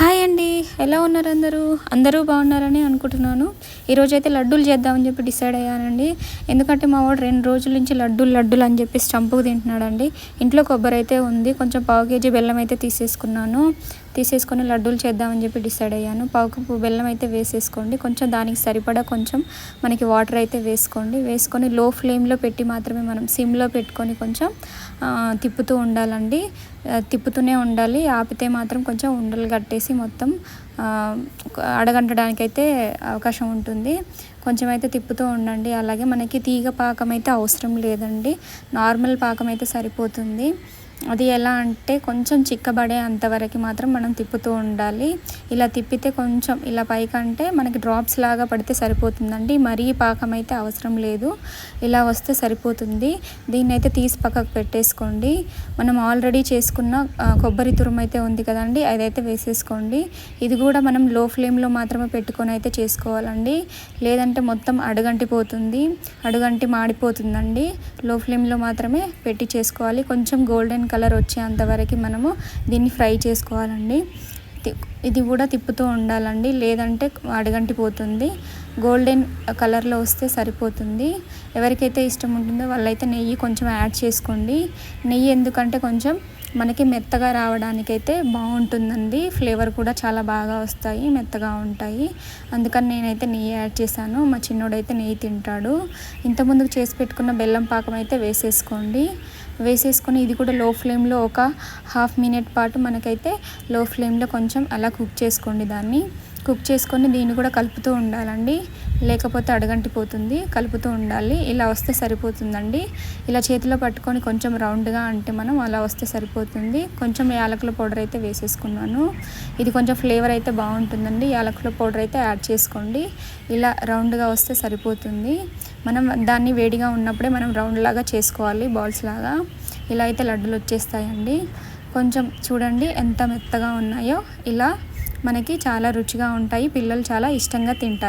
はい。హాయ్ అండి. ఎలా ఉన్నారు అందరూ? అందరూ బాగున్నారని అనుకుంటున్నాను. ఈరోజు అయితే లడ్డూలు చేద్దామని చెప్పి డిసైడ్ అయ్యానండి. ఎందుకంటే మా వాడు రెండు రోజుల నుంచి లడ్డూలు లడ్డూలు అని చెప్పి స్టంపుకు తింటున్నాడండి. ఇంట్లో కొబ్బరి అయితే ఉంది. కొంచెం పావు కేజీ బెల్లం అయితే తీసేసుకున్నాను. తీసేసుకొని లడ్డూలు చేద్దామని చెప్పి డిసైడ్ అయ్యాను. పావుకప్పు బెల్లం అయితే వేసేసుకోండి. కొంచెం దానికి సరిపడా కొంచెం మనకి వాటర్ అయితే వేసుకోండి. వేసుకొని లో ఫ్లేమ్లో పెట్టి మాత్రమే మనం సిమ్లో పెట్టుకొని కొంచెం తిప్పుతూ ఉండాలండి. తిప్పుతూనే ఉండాలి. ఆపితే మాత్రం కొంచెం ఉండలు కట్టేసి మొత్తం అడగంటడానికి అయితే అవకాశం ఉంటుంది. కొంచెం అయితే తిప్పుతూ ఉండండి. అలాగే మనకి తీగ పాకం అయితే అవసరం లేదండి. నార్మల్ పాకం అయితే సరిపోతుంది. అది ఎలా అంటే కొంచెం చిక్కబడే అంతవరకు మాత్రం మనం తిప్పుతూ ఉండాలి. ఇలా తిప్పితే కొంచెం ఇలా పైకంటే మనకి డ్రాప్స్ లాగా పడితే సరిపోతుందండి. మరీ పాకం అయితే అవసరం లేదు. ఇలా వస్తే సరిపోతుంది. దీన్ని అయితే తీసి పక్కకు పెట్టేసుకోండి. మనం ఆల్రెడీ చేసుకున్న కొబ్బరి తురుము అయితే ఉంది కదండి అదైతే వేసేసుకోండి. ఇది కూడా మనం లో ఫ్లేమ్లో మాత్రమే పెట్టుకొని అయితే చేసుకోవాలండి. లేదంటే మొత్తం అడుగంటిపోతుంది. అడుగంటి మాడిపోతుందండి. లో ఫ్లేమ్లో మాత్రమే పెట్టి చేసుకోవాలి. కొంచెం గోల్డెన్ కలర్ వచ్చేంత వరకు మనము దీన్ని ఫ్రై చేసుకోవాలండి. ఇది కూడా తిప్పుతూ ఉండాలండి. లేదంటే అడగంటిపోతుంది. గోల్డెన్ కలర్లో వస్తే సరిపోతుంది. ఎవరికైతే ఇష్టం ఉంటుందో వాళ్ళైతే నెయ్యి కొంచెం యాడ్ చేసుకోండి. నెయ్యి ఎందుకంటే కొంచెం మనకి మెత్తగా రావడానికైతే బాగుంటుందండి. ఫ్లేవర్ కూడా చాలా బాగా వస్తాయి మెత్తగా ఉంటాయి. అందుకని నేనైతే నెయ్యి యాడ్ చేశాను. మా చిన్నోడైతే నెయ్యి తింటాడు. ఇంతకుముందుకు చేసి పెట్టుకున్న బెల్లం పాకం అయితే వేసేసుకోండి. వేసేసుకొని ఇది కూడా లో ఫ్లేమ్లో ఒక హాఫ్ మినిట్ పాటు మనకైతే లో ఫ్లేమ్లో కొంచెం అలా కుక్ చేసుకోండి దాన్ని. కుక్ చేసుకొని దీన్ని కూడా కలుపుతూ ఉండాలండి. లేకపోతే అడగంటిపోతుంది. కలుపుతూ ఉండాలి. ఇలా వస్తే సరిపోతుందండి. ఇలా చేతిలో పట్టుకొని కొంచెం రౌండ్గా అంటే మనం అలా వస్తే సరిపోతుంది. కొంచెం యాలకుల పౌడర్ అయితే వేసేసుకున్నాను. ఇది కొంచెం ఫ్లేవర్ అయితే బాగుంటుందండి. యాలకుల పౌడర్ అయితే యాడ్ చేసుకోండి. ఇలా రౌండ్గా వస్తే సరిపోతుంది. మనం దాన్ని వేడిగా ఉన్నప్పుడే మనం రౌండ్ లాగా చేసుకోవాలి. బాల్స్ లాగా. ఇలా అయితే లడ్డులు వచ్చేస్తాయండి. కొంచెం చూడండి ఎంత మెత్తగా ఉన్నాయో. ఇలా మనకి చాలా రుచిగా ఉంటాయి పిల్లలు చాలా ఇష్టంగా తింటారు.